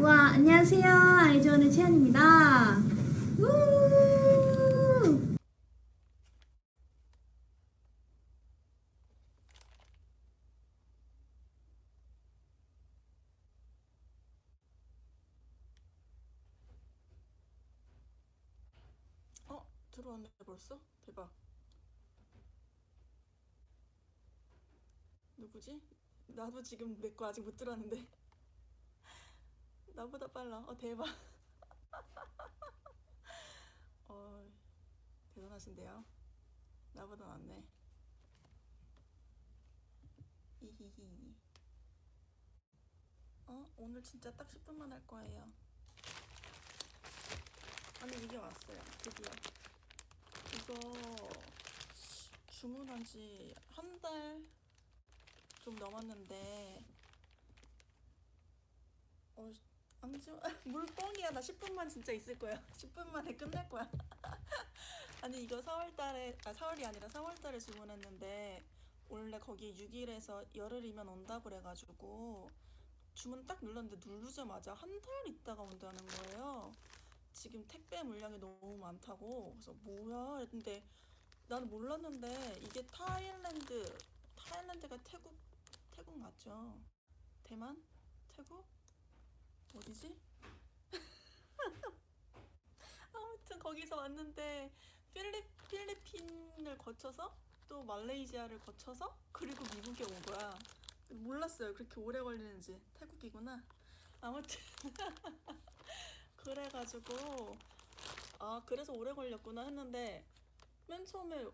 와, 안녕하세요. 아이즈원의 채연입니다. 우! 어? 들어왔네 벌써? 대박 누구지? 나도 지금 내 거 아직 못 들었는데 나보다 빨라. 어 대박. 어 대단하신데요? 나보다 낫네. 히히히 어? 오늘 진짜 딱 10분만 할 거예요. 아니 이게 왔어요. 드디어. 이거 주문한 지 한 달 좀 넘었는데 어, 안지 물뻥이야 나 10분만 진짜 있을 거야 10분 만에 끝낼 거야 아니 이거 4월 달에 아 4월이 아니라 4월 달에 주문했는데 원래 거기 6일에서 열흘이면 온다 그래가지고 주문 딱 눌렀는데 누르자마자 한 달 있다가 온다는 거예요 지금 택배 물량이 너무 많다고 그래서 뭐야 했는데 나는 몰랐는데 이게 타일랜드 타일랜드가 태국 태국 맞죠? 대만? 태국? 어디지? 아무튼 거기서 왔는데 필리, 필리핀을 거쳐서 또 말레이시아를 거쳐서 그리고 미국에 온 거야. 몰랐어요. 그렇게 오래 걸리는지. 태국이구나. 아무튼 그래가지고 아 그래서 오래 걸렸구나 했는데 맨 처음에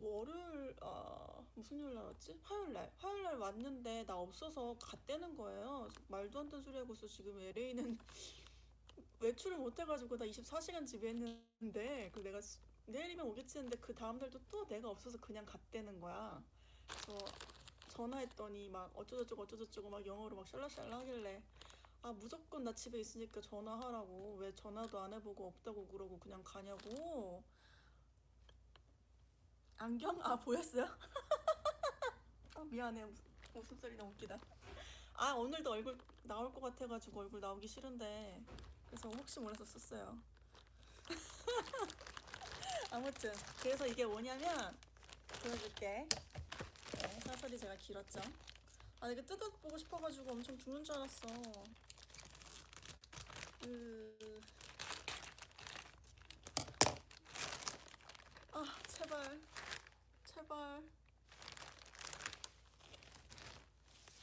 월요일 아 무슨 요일 날 왔지? 화요일 날. 화요일 날 왔는데 나 없어서 갔대는 거예요. 말도 안 되는 소리 하고서 지금 LA는 외출을 못 해가지고 나 24시간 집에 있는데 그 내가 수- 내일이면 오겠지 했는데 그 다음 날도 또 내가 없어서 그냥 갔대는 거야. 그래서 전화했더니 막 어쩌저쩌고 어쩌저쩌고 막 영어로 막 샬라샬라 하길래 아 무조건 나 집에 있으니까 전화하라고. 왜 전화도 안 해보고 없다고 그러고 그냥 가냐고 안경? 아 보였어요? 아 미안해 우- 웃음소리 너무 웃기다. 아 오늘도 얼굴 나올 것 같아가지고 얼굴 나오기 싫은데. 그래서 혹시 몰라서 썼어요. 아무튼 그래서 이게 뭐냐면 보여줄게. 네, 사설이 제가 길었죠. 아 이게 뜯어보고 싶어가지고 엄청 죽는 줄 알았어. 그... 아 제발 제발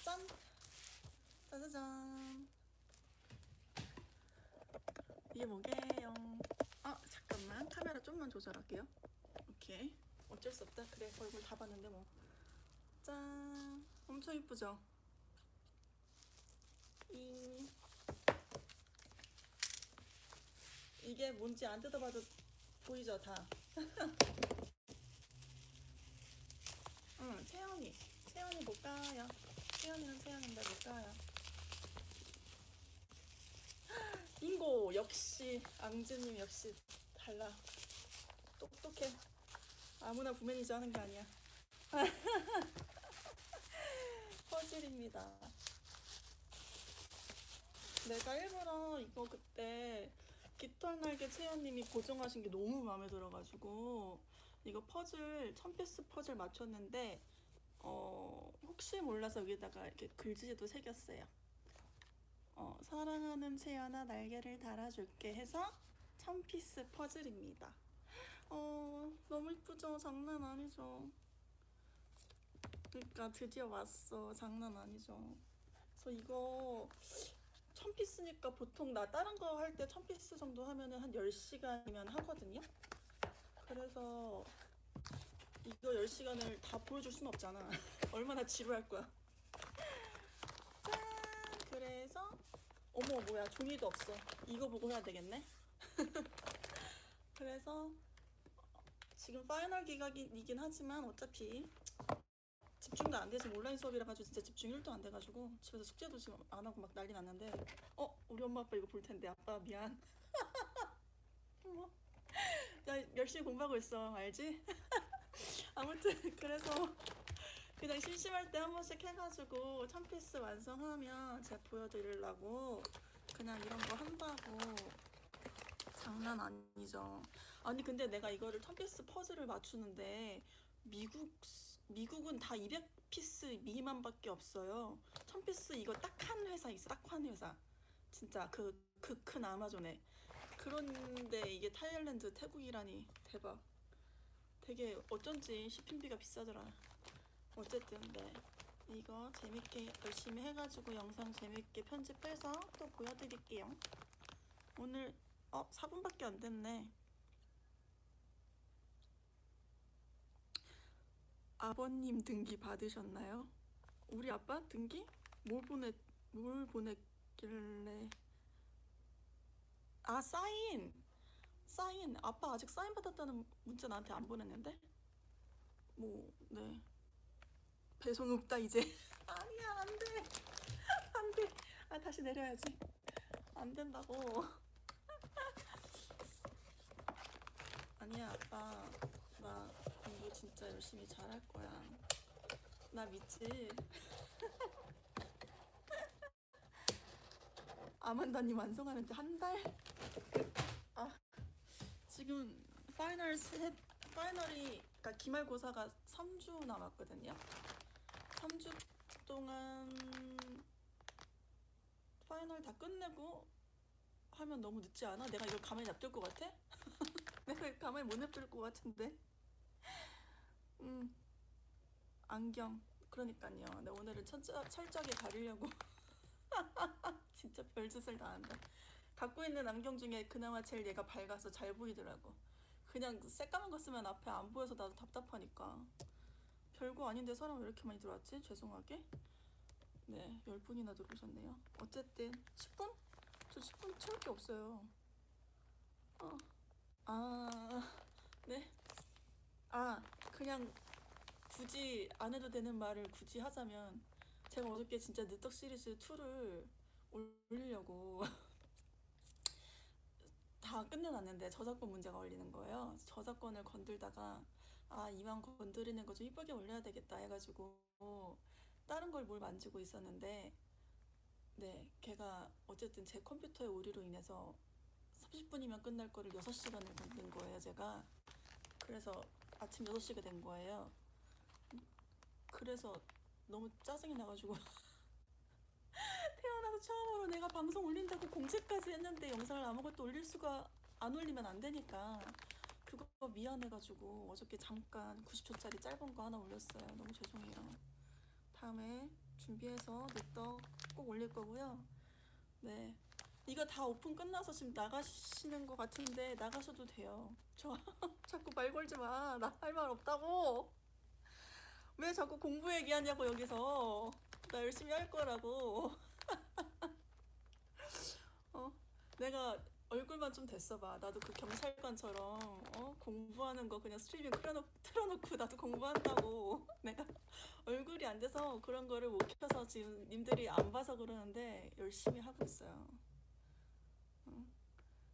짠. 짜자잔. 이게 뭐게요? 아 잠깐만. 카메라 좀만 조절할게요. 오케이. 어쩔 수 없다. 그래 얼굴 다 봤는데 뭐 짠. 엄청 이쁘죠? 이. 이게 뭔지 안 뜯어봐도 보이죠 다 응, 채연이. 채연이 못 가요. 채연이는 채연인데 못 가요. 인고 역시 앙즈님 역시 달라. 똑똑해. 아무나 부매니저 하는 게 아니야. 퍼즐입니다. 내가 일부러 이거 그때 깃털 날개 채연님이 고정하신 게 너무 마음에 들어가지고 이거 퍼즐 천피스 퍼즐 맞췄는데 어 혹시 몰라서 여기다가 이렇게 글씨도 새겼어요. 어 사랑하는 채연아 날개를 달아줄게 해서 천피스 퍼즐입니다. 어 너무 이쁘죠? 장난 아니죠? 그러니까 드디어 왔어. 장난 아니죠? 그래서 이거 천 피스니까 보통 나 다른 거 할 때 천 피스 정도 하면은 한 10시간이면 하거든요. 그래서 이거 10시간을 다 보여줄 순 없잖아. 얼마나 지루할 거야. 짠! 그래서 어머 뭐야 종이도 없어. 이거 보고 해야 되겠네. 그래서 지금 파이널 기각이긴 하지만 어차피 집중도 안 돼서 온라인 수업이라 가지고 진짜 집중 1도 안 돼가지고 집에서 숙제도 지금 안 하고 막 난리 났는데 어 우리 엄마 아빠 이거 볼 텐데 아빠 미안. 어머. 나 열심히 공부하고 있어 알지? 아무튼 그래서 그냥 심심할 때 한 번씩 해가지고 천피스 완성하면 제가 보여드리려고 그냥 이런 거 한다고 장난 아니죠. 아니 근데 내가 이거를 천피스 퍼즐을 맞추는데 미국 미국은 다 200피스 미만밖에 없어요. 천피스 이거 딱 한 회사 있어. 딱 한 회사. 진짜 그 그 큰 아마존에. 그런데 이게 타일랜드 태국이라니 대박. 되게 어쩐지 shipping비가 비싸더라. 어쨌든 네 이거 재밌게 열심히 해가지고 영상 재밌게 편집해서 또 보여드릴게요. 오늘 어 4분밖에 안 됐네. 아버님 등기 받으셨나요? 우리 아빠 등기? 뭘 보내 뭘 보냈길래? 아 사인. 사인. 아빠 아직 사인 받았다는 문자 나한테 안 보냈는데? 뭐 네. 배송 없다 이제. 아니야 안돼. 안돼. 아 다시 내려야지. 안 된다고. 아니야 아빠. 나 공부 진짜 열심히 잘할 거야. 나 믿지 아만다님 완성하는데 한 달? 아 지금 파이널 셋 파이널이 그러니까 기말고사가 3주 남았거든요. 3주 동안 파이널 다 끝내고 하면 너무 늦지 않아? 내가 이걸 가만히 냅둘 것 같아? 내가 가만히 못 냅둘 것 같은데? 음 안경. 그러니까요. 내 오늘은 철저, 철저하게 가리려고 별짓을 다 한다 갖고 있는 안경 중에 그나마 제일 얘가 밝아서 잘 보이더라고 그냥 새까만 거 쓰면 앞에 안 보여서 나도 답답하니까 별거 아닌데 사람 왜 이렇게 많이 들어왔지? 죄송하게 네 10분이나 들어오셨네요 어쨌든 10분? 저 10분 채울 게 없어요 어. 아, 네. 아, 그냥 굳이 안 해도 되는 말을 굳이 하자면 제가 어저께 진짜 늦덕 시리즈 2를 올리려고 다 끝내놨는데 저작권 문제가 걸리는 거예요. 저작권을 건들다가 아 이왕 건드리는 거 좀 이쁘게 올려야 되겠다. 해가지고 다른 걸 뭘 만지고 있었는데 네 걔가 어쨌든 제 컴퓨터의 오류로 인해서 30분이면 끝날 거를 6시간을 만든 거예요 제가. 그래서 아침 6시가 된 거예요. 그래서 너무 짜증이 나가지고 처음으로 내가 방송 올린다고 공지까지 했는데 영상을 아무것도 올릴 수가 안 올리면 안 되니까 그거 미안해가지고 어저께 잠깐 90초짜리 짧은 거 하나 올렸어요. 너무 죄송해요. 다음에 준비해서 늦덕 꼭 올릴 거고요. 네. 이거 다 오픈 끝나서 지금 나가시는 것 같은데 나가셔도 돼요. 저 자꾸 말 걸지 마 나 할 말 없다고. 왜 자꾸 공부 얘기하냐고 여기서. 나 열심히 할 거라고 어 내가 얼굴만 좀 됐어봐. 나도 그 경찰관처럼 어? 공부하는 거 그냥 스트리밍 틀어놓, 틀어놓고 나도 공부한다고. 내가 얼굴이 안 돼서 그런 거를 못 켜서 지금 님들이 안 봐서 그러는데 열심히 하고 있어요. 어.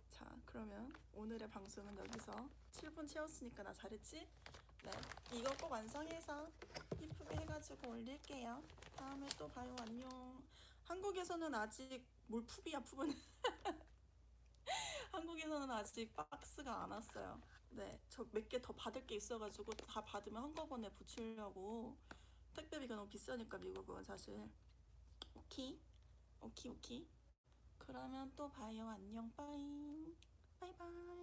자 그러면 오늘의 방송은 여기서 7분 채웠으니까 나 잘했지? 네. 이거 꼭 완성해서 이쁘게 해가지고 올릴게요. 다음에 또 봐요. 안녕. 한국에서는 아직 뭘 푸비야 푸은 한국에서는 아직 박스가 안 왔어요. 네 저 몇 개 더 받을 게 있어가지고 다 받으면 한꺼번에 붙이려고. 택배비가 너무 비싸니까 미국은 사실. 오케이 오케이 오케이 그러면 또 봐요. 안녕 빠잉. 바이바이